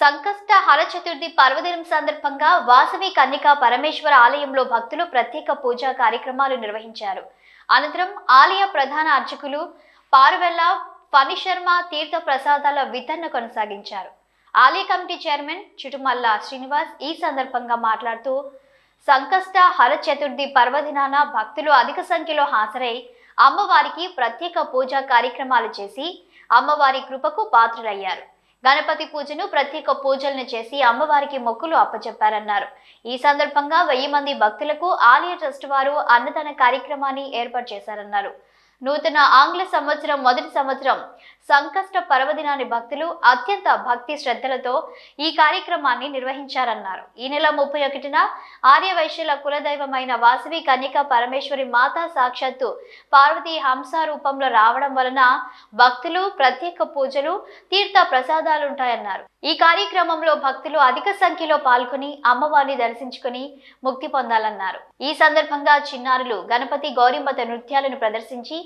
సంకష్ట హర చతుర్థి పర్వదినం సందర్భంగా వాసవి కన్నిక పరమేశ్వర ఆలయంలో భక్తులు ప్రత్యేక పూజా కార్యక్రమాలు నిర్వహించారు. అనంతరం ఆలయ ప్రధాన అర్చకులు పారువెల్ల ఫణిశర్మ తీర్థ ప్రసాదాల వితరణ కొనసాగించారు. ఆలయ కమిటీ చైర్మన్ చుటుమల్ల శ్రీనివాస్ ఈ సందర్భంగా మాట్లాడుతూ సంకష్ట హర చతుర్థి పర్వదినాన భక్తులు అధిక సంఖ్యలో హాజరై అమ్మవారికి ప్రత్యేక పూజా కార్యక్రమాలు చేసి అమ్మవారి కృపకు పాత్రులయ్యారు. గణపతి పూజను ప్రత్యేక పూజలను చేసి అమ్మవారికి మొక్కులు అప్పచెప్పారన్నారు. ఈ సందర్భంగా వెయ్యి మంది భక్తులకు ఆలయ ట్రస్ట్ వారు అన్నదాన కార్యక్రమాన్ని ఏర్పాటు చేశారన్నారు. నూతన ఆంగ్ల సంవత్సరం మొదటి సంవత్సరం సంకష్ట పర్వదినాన్ని భక్తులు అత్యంత భక్తి శ్రద్ధలతో ఈ కార్యక్రమాన్ని నిర్వహించారన్నారు. ఈ నెల ముప్పై ఒకటిన ఆర్యవైశ్యుల కులదైవమైన వాసవి కన్యక పరమేశ్వరి మాతా సాక్షాత్తు పార్వతీ హంస రూపంలో రావడం వలన భక్తులు ప్రత్యేక పూజలు తీర్థ ప్రసాదాలు ఉంటాయన్నారు ఈ కార్యక్రమంలో భక్తులు అధిక సంఖ్యలో పాల్గొని అమ్మవారిని దర్శించుకుని ముక్తి పొందాలన్నారు. ఈ సందర్భంగా చిన్నారులు గణపతి గౌరీమత నృత్యాలను ప్రదర్శించి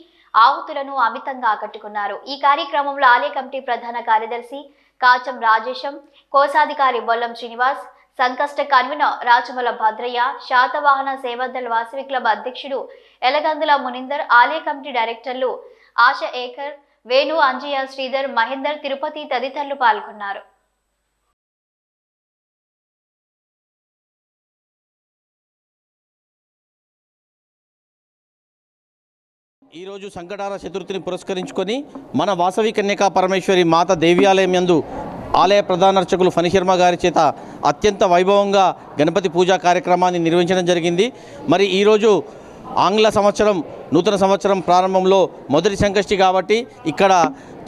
ఆహుతులను అమితంగా ఆకట్టుకున్నారు. ఈ కార్యక్రమంలో ఆలయ కమిటీ ప్రధాన కార్యదర్శి కాచం రాజేశం కోశాధికారి బొల్లం శ్రీనివాస్ సంకష్ట కన్వీనర్ రాచమల భద్రయ్య శాతవాహన సేవాదల్ వాసవి క్లబ్ అధ్యక్షుడు ఎలగందుల మునిందర్ ఆలయ కమిటీ డైరెక్టర్లు ఆశ ఏకర్ వేణు అంజయ్య శ్రీధర్ మహేందర్ తిరుపతి తదితరులు పాల్గొన్నారు. ఈరోజు సంకటార చతుర్థిని పురస్కరించుకొని మన వాసవి కన్యకా పరమేశ్వరి మాత దేవ్యాలయం యందు ఆలయ ప్రధానర్చకులు ఫణిశర్మ గారి చేత అత్యంత వైభవంగా గణపతి పూజా కార్యక్రమాన్ని నిర్వహించడం జరిగింది. మరి ఈరోజు ఆంగ్ల సంవత్సరం నూతన సంవత్సరం ప్రారంభంలో మొదటి సంకష్టి కాబట్టి ఇక్కడ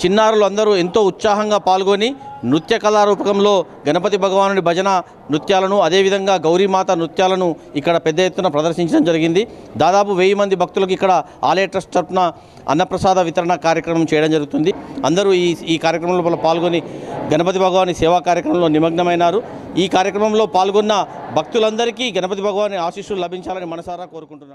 చిన్నారులు అందరూ ఎంతో ఉత్సాహంగా పాల్గొని నృత్య కళారూపకంలో గణపతి భగవానుడి భజన నృత్యాలను అదేవిధంగా గౌరీమాత నృత్యాలను ఇక్కడ పెద్ద ఎత్తున ప్రదర్శించడం జరిగింది. దాదాపు వెయ్యి మంది భక్తులకు ఇక్కడ ఆలయ ట్రస్ట్ తరఫున అన్నప్రసాద వితరణ కార్యక్రమం చేయడం జరుగుతుంది. అందరూ ఈ ఈ కార్యక్రమంలో పాల్గొని గణపతి భగవాని సేవా కార్యక్రమంలో నిమగ్నమైనారు. ఈ కార్యక్రమంలో పాల్గొన్న భక్తులందరికీ గణపతి భగవాని ఆశీస్సులు లభించాలని మనసారా కోరుకుంటున్నాను.